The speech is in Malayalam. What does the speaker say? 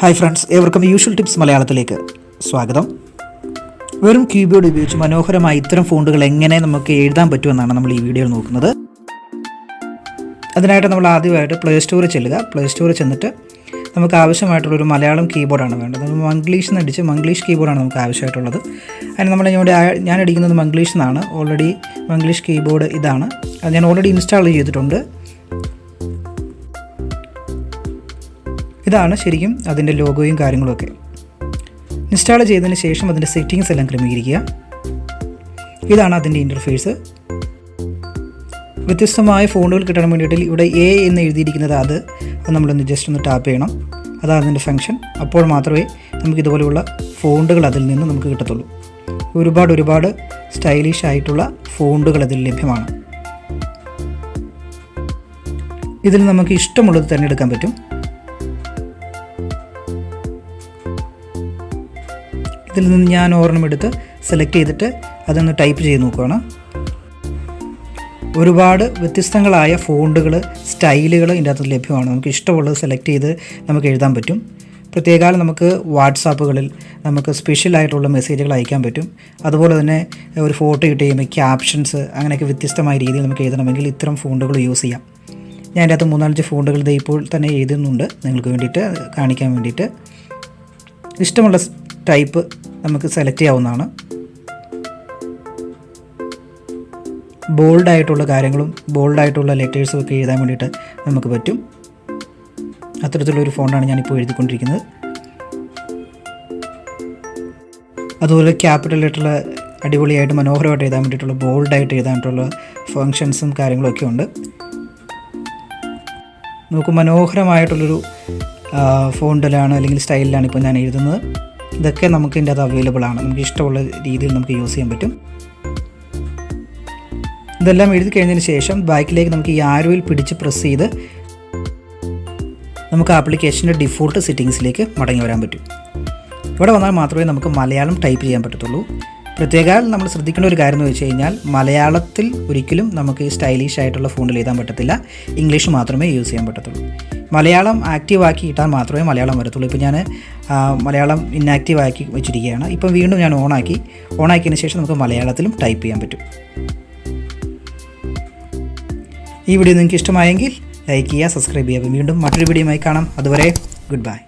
ഹായ് ഫ്രണ്ട്സ് ഏവർക്കും യൂഷ്വൽ ടിപ്സ് മലയാളത്തിലേക്ക് സ്വാഗതം. വെറും കീബോർഡ് ഉപയോഗിച്ച് മനോഹരമായ ഇത്തരം ഫോണ്ടുകൾ എങ്ങനെ നമുക്ക് എഴുതാൻ പറ്റുമെന്നാണ് നമ്മൾ ഈ വീഡിയോയിൽ നോക്കുന്നത്. അതിനായിട്ട് നമ്മൾ ആദ്യമായിട്ട് പ്ലേ സ്റ്റോറിൽ ചെല്ലുക. പ്ലേ സ്റ്റോറിൽ ചെന്നിട്ട് നമുക്ക് ആവശ്യമായിട്ടുള്ളൊരു മലയാളം കീബോർഡാണ് വേണ്ടത്. മംഗ്ലീഷ് എന്ന് അടിച്ച് മംഗ്ലീഷ് കീബോർഡാണ് നമുക്ക് ആവശ്യമായിട്ടുള്ളത്. അതിന് നമ്മൾ ഇവിടെ ഞാൻ അടിക്കുന്നത് മംഗ്ലീഷ് എന്നാണ്. ഓൾറെഡി മംഗ്ലീഷ് കീബോർഡ് ഇതാണ്. അത് ഞാൻ ഓൾറെഡി ഇൻസ്റ്റാൾ ചെയ്തിട്ടുണ്ട്. ഇതാണ് ശരിക്കും അതിന്റെ ലോഗോയും കാര്യങ്ങളൊക്കെ ഇൻസ്റ്റാൾ ചെയ്തതിന് ശേഷം അതിന്റെ സെറ്റിങ്സ് എല്ലാം ക്രമീകരിക്കുക. ഇതാണ് അതിന്റെ ഇന്റർഫേസ് വ്യത്യസ്തമായ ഫോണുകൾ കിട്ടാൻ വേണ്ടിയിട്ട് ഇവിടെ എ എന്ന് എഴുതിയിരിക്കുന്നത് അത്. അത് നമ്മളൊന്ന് ജസ്റ്റ് ഒന്ന് ടാപ്പ് ചെയ്യണം. അതാണ് അതിന്റെ ഫംഗ്ഷൻ അപ്പോൾ മാത്രമേ നമുക്ക് ഇതുപോലെയുള്ള ഫോണ്ടുകൾ അതിൽ നിന്ന് നമുക്ക് കിട്ടത്തുള്ളൂ. ഒരുപാട് ഒരുപാട് സ്റ്റൈലിഷ് ആയിട്ടുള്ള ഫോണ്ടുകൾ അതിൽ ലഭ്യമാണ്. ഇതിൽ നമുക്ക് ഇഷ്ടമുള്ളത് തിരഞ്ഞെടുക്കാൻ പറ്റും. ഇതിൽ നിന്ന് ഞാൻ ഓർണം എടുത്ത് സെലക്ട് ചെയ്തിട്ട് അതൊന്ന് ടൈപ്പ് ചെയ്ത് നോക്കുകയാണ് ഒരുപാട് വ്യത്യസ്തങ്ങളായ ഫോണ്ടുകൾ സ്റ്റൈലുകൾ ഇതിന്റെ അകത്ത് ലഭ്യമാണ്. നമുക്ക് ഇഷ്ടമുള്ളത് സെലക്ട് ചെയ്ത് നമുക്ക് എഴുതാൻ പറ്റും. പ്രത്യേകാൽ നമുക്ക് വാട്സാപ്പുകളിൽ നമുക്ക് സ്പെഷ്യൽ ആയിട്ടുള്ള മെസ്സേജുകൾ അയക്കാൻ പറ്റും. അതുപോലെ തന്നെ ഒരു ഫോട്ടോ ഇട്ട് കഴിയുമ്പോൾ ക്യാപ്ഷൻസ് അങ്ങനെയൊക്കെ വ്യത്യസ്തമായ രീതിയിൽ നമുക്ക് എഴുതണമെങ്കിൽ ഇത്തരം ഫോണ്ടുകൾ യൂസ് ചെയ്യാം. ഞാൻ അതിന്റെ അകത്ത് മൂന്നാലഞ്ച് ഫോണ്ടുകൾ ഇപ്പോൾ തന്നെ എഴുതുന്നുണ്ട്. നിങ്ങൾക്ക് വേണ്ടിയിട്ട് കാണിക്കാൻ വേണ്ടിയിട്ട്. ഇഷ്ടമുള്ള ടൈപ്പ് നമുക്ക് സെലക്ട് ചെയ്യാവുന്നതാണ്. ബോൾഡായിട്ടുള്ള കാര്യങ്ങളും ബോൾഡായിട്ടുള്ള ലെറ്റേഴ്സും ഒക്കെ എഴുതാൻ വേണ്ടിയിട്ട് നമുക്ക് പറ്റും. അത്തരത്തിലുള്ളൊരു ഫോണ്ടാണ് ഞാനിപ്പോൾ എഴുതിക്കൊണ്ടിരിക്കുന്നത്. അതുപോലെ ക്യാപിറ്റൽ ലെറ്ററിൽ അടിപൊളിയായിട്ട് മനോഹരമായിട്ട് എഴുതാൻ വേണ്ടിയിട്ടുള്ള ബോൾഡായിട്ട് എഴുതാനായിട്ടുള്ള ഫങ്ഷൻസും കാര്യങ്ങളൊക്കെ ഉണ്ട്. നമുക്ക് മനോഹരമായിട്ടുള്ളൊരു ഫോണ്ടിലാണ് അല്ലെങ്കിൽ സ്റ്റൈലിലാണ് ഇപ്പോൾ ഞാൻ എഴുതുന്നത്. ഇതൊക്കെ നമുക്ക് ഇതിന്റെ അത് അവൈലബിൾ ആണ്. നമുക്ക് ഇഷ്ടമുള്ള രീതിയിൽ നമുക്ക് യൂസ് ചെയ്യാൻ പറ്റും. ഇതെല്ലാം എഴുതി കഴിഞ്ഞതിന് ശേഷം ബാക്കിലേക്ക് നമുക്ക് ഈ ആരോയിൽ പിടിച്ച് പ്രസ് ചെയ്ത് നമുക്ക് ആപ്ലിക്കേഷന്റെ ഡിഫോൾട്ട് സെറ്റിങ്സിലേക്ക് മടങ്ങി വരാൻ പറ്റും. ഇവിടെ വന്നാൽ മാത്രമേ നമുക്ക് മലയാളം ടൈപ്പ് ചെയ്യാൻ പറ്റത്തുള്ളൂ. പ്രത്യേകം നമ്മൾ ശ്രദ്ധിക്കേണ്ട ഒരു കാര്യം എന്ന് വെച്ച് കഴിഞ്ഞാൽ മലയാളത്തിൽ ഒരിക്കലും നമുക്ക് ഈ സ്റ്റൈലിഷ് ആയിട്ടുള്ള ഫോണിൽ എഴുതാൻ പറ്റത്തില്ല. ഇംഗ്ലീഷ് മാത്രമേ യൂസ് ചെയ്യാൻ പറ്റത്തുള്ളൂ. മലയാളം ആക്റ്റീവ് ആക്കി ഇട്ടാൽ മാത്രമേ മലയാളം വരത്തുള്ളൂ. ഇപ്പോൾ ഞാൻ മലയാളം ഇന്നാക്റ്റീവ് ആക്കി വെച്ചിരിക്കുകയാണ്. ഇപ്പം വീണ്ടും ഞാൻ ഓണാക്കി ഓണാക്കിയതിന് ശേഷം നമുക്ക് മലയാളത്തിലും ടൈപ്പ് ചെയ്യാൻ പറ്റും. ഈ വീഡിയോ നിങ്ങൾക്ക് ഇഷ്ടമായെങ്കിൽ ലൈക്ക് ചെയ്യുക സബ്സ്ക്രൈബ് ചെയ്യുക. വീണ്ടും മറ്റൊരു വീഡിയോയുമായി കാണാം. അതുവരെ ഗുഡ് ബൈ